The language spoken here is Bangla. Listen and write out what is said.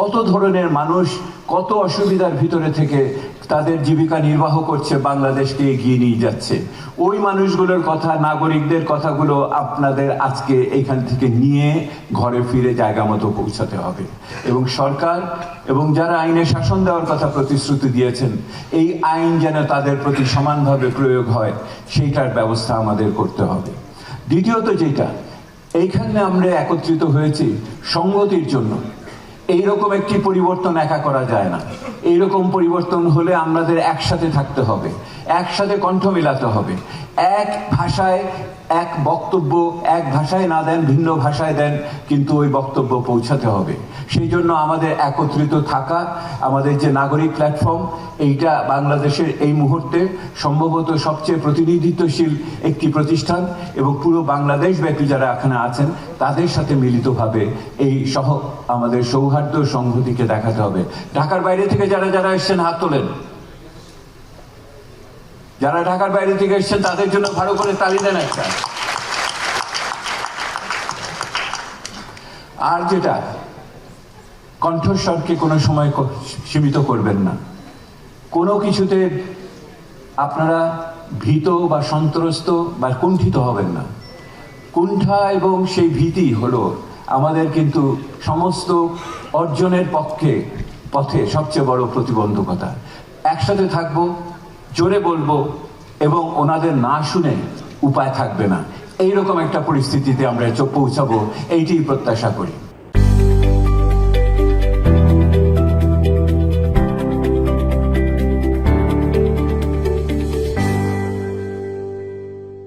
কত ধরনের মানুষ কত অসুবিধার ভিতরে থেকে তাদের জীবিকা নির্বাহ করছে, বাংলাদেশকে এগিয়ে নিয়ে যাচ্ছে। ওই মানুষগুলোর কথা, নাগরিকদের কথাগুলো আপনাদের আজকে এইখান থেকে নিয়ে ঘরে ফিরে জায়গা মতো পৌঁছাতে হবে। এবং সরকার এবং যারা আইনে শাসন দেওয়ার কথা প্রতিশ্রুতি দিয়েছেন, এই আইন যেন তাদের প্রতি সমানভাবে প্রয়োগ হয়, সেইটার ব্যবস্থা আমাদের করতে হবে। দ্বিতীয়ত যেটা, এইখানে আমরা একত্রিত হয়েছি সংগতির জন্য। এইরকম একটি পরিবর্তন একা করা যায় না। এইরকম পরিবর্তন হলে আমাদের একসাথে থাকতে হবে, একসাথে কণ্ঠ মেলাতে হবে। এক ভাষায় এক বক্তব্য, এক ভাষায় না দেন, ভিন্ন ভাষায় দেন, কিন্তু ওই বক্তব্য পৌঁছাতে হবে। সেই জন্য আমাদের একত্রিত থাকা, আমাদের যে নাগরিক প্ল্যাটফর্ম, এইটা বাংলাদেশের এই মুহূর্তে সম্ভবত সবচেয়ে প্রতিনিধিত্বশীল একটি প্রতিষ্ঠান এবং পুরো বাংলাদেশ ব্যাপী যারা এখানে আছেন, তাদের সাথে মিলিতভাবে এই সহ, আমাদের সৌহার্দ্য সংহতিকে দেখাতে হবে। ঢাকার বাইরে থেকে যারা যারা এসছেন, হাত তোলেন। যারা ঢাকার বাইরে থেকে এসছেন, তাদের জন্য ভালো করে তালি দেন একটা। আর যেটা, কণ্ঠস্বরকে কোনো সময় সীমিত করবেন না। কোনো কিছুতে আপনারা ভীত বা সন্ত্রস্ত বা কুণ্ঠিত হবেন না। কুণ্ঠা এবং সেই ভীতি হলো আমাদের কিন্তু সমস্ত অর্জনের পক্ষে পথে সবচেয়ে বড় প্রতিবন্ধকতা। একসাথে থাকব, জোরে বলব এবং ওনাদের না শুনে উপায় থাকবে না। এইরকম একটা পরিস্থিতিতে আমরা চোখ পৌঁছাবো এইটি প্রত্যাশা করি।